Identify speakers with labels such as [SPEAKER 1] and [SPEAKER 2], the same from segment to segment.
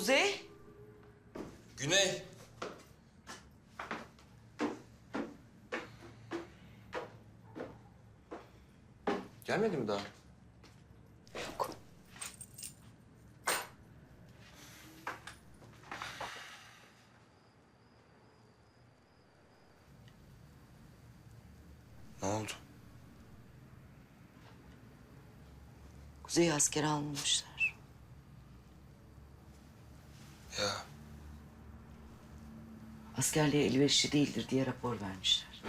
[SPEAKER 1] Kuzey?
[SPEAKER 2] Güney. Gelmedi mi daha?
[SPEAKER 1] Yok.
[SPEAKER 2] Ne oldu?
[SPEAKER 1] Kuzey'i askere almamışlar.
[SPEAKER 2] Ya
[SPEAKER 1] Askerliğe elverişli değildir diye rapor vermişler.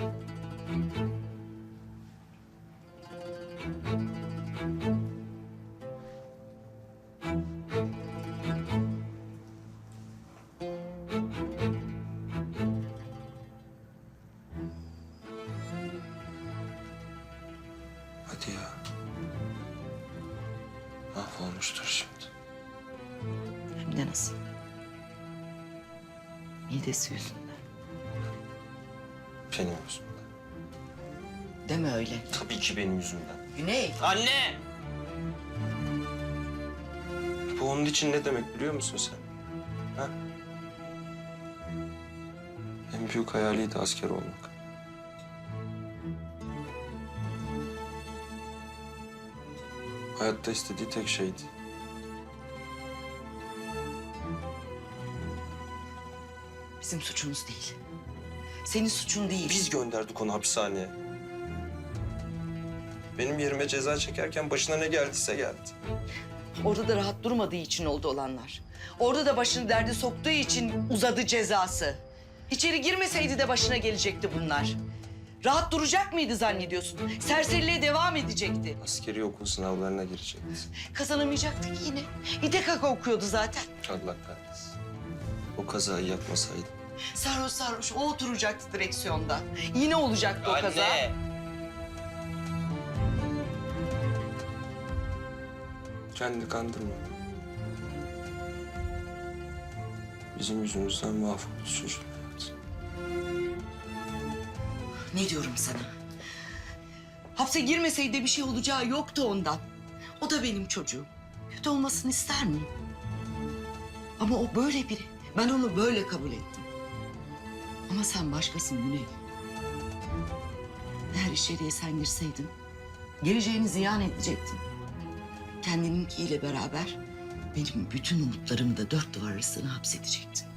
[SPEAKER 2] hadi ya. Mahvolmuştur şimdi.
[SPEAKER 1] Hem de nasıl? Midesi yüzünden.
[SPEAKER 2] Benim yüzümden.
[SPEAKER 1] Deme öyle.
[SPEAKER 2] Tabii ki benim yüzümden.
[SPEAKER 1] Güney.
[SPEAKER 2] Anne! Bu onun için ne demek biliyor musun sen? Ha? En büyük hayaliydi asker olmak. Hayatta istediği tek şeydi.
[SPEAKER 1] Bizim suçumuz değil. Senin suçun değil.
[SPEAKER 2] Biz gönderdik onu hapishaneye. Benim yerime ceza çekerken başına ne geldiyse geldi.
[SPEAKER 1] Orada da rahat durmadığı için oldu olanlar. Orada da başını derde soktuğu için uzadı cezası. İçeri girmeseydi de başına gelecekti bunlar. Rahat duracak mıydı zannediyorsun? Serseriliğe devam edecekti.
[SPEAKER 2] Askeri okul sınavlarına girecekti.
[SPEAKER 1] Kazanamayacaktı ki yine. İTKK okuyordu zaten.
[SPEAKER 2] Allah kahretsin. O kazayı yapmasaydı.
[SPEAKER 1] Sarhoş sarhoş o oturacaktı direksiyonda. Yine olacaktı o kaza.
[SPEAKER 2] Kendini kandırma. Bizim yüzümüzden mahvoldu hayatı.
[SPEAKER 1] Ne diyorum sana? Hapse girmeseydi de bir şey olacağı yoktu ondan. O da benim çocuğum. Kötü olmasını ister miyim? Ama o böyle biri. Ben onu böyle kabul ettim. Ama sen başkasın Güney. Eğer içeriye sen girseydin, geleceğini ziyan edecektin. Kendininkiyle beraber benim bütün umutlarımı da dört duvar arasına hapsedecektin.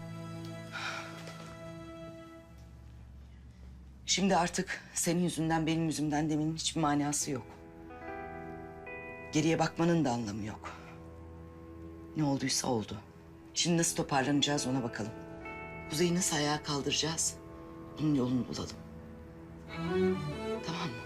[SPEAKER 1] Şimdi artık senin yüzünden benim yüzümden demenin hiçbir manası yok. Geriye bakmanın da anlamı yok. Ne olduysa oldu. Şimdi nasıl toparlanacağız ona bakalım. Kuzey'i nasıl ayağa kaldıracağız? Bunun yolunu bulalım. Tamam mı?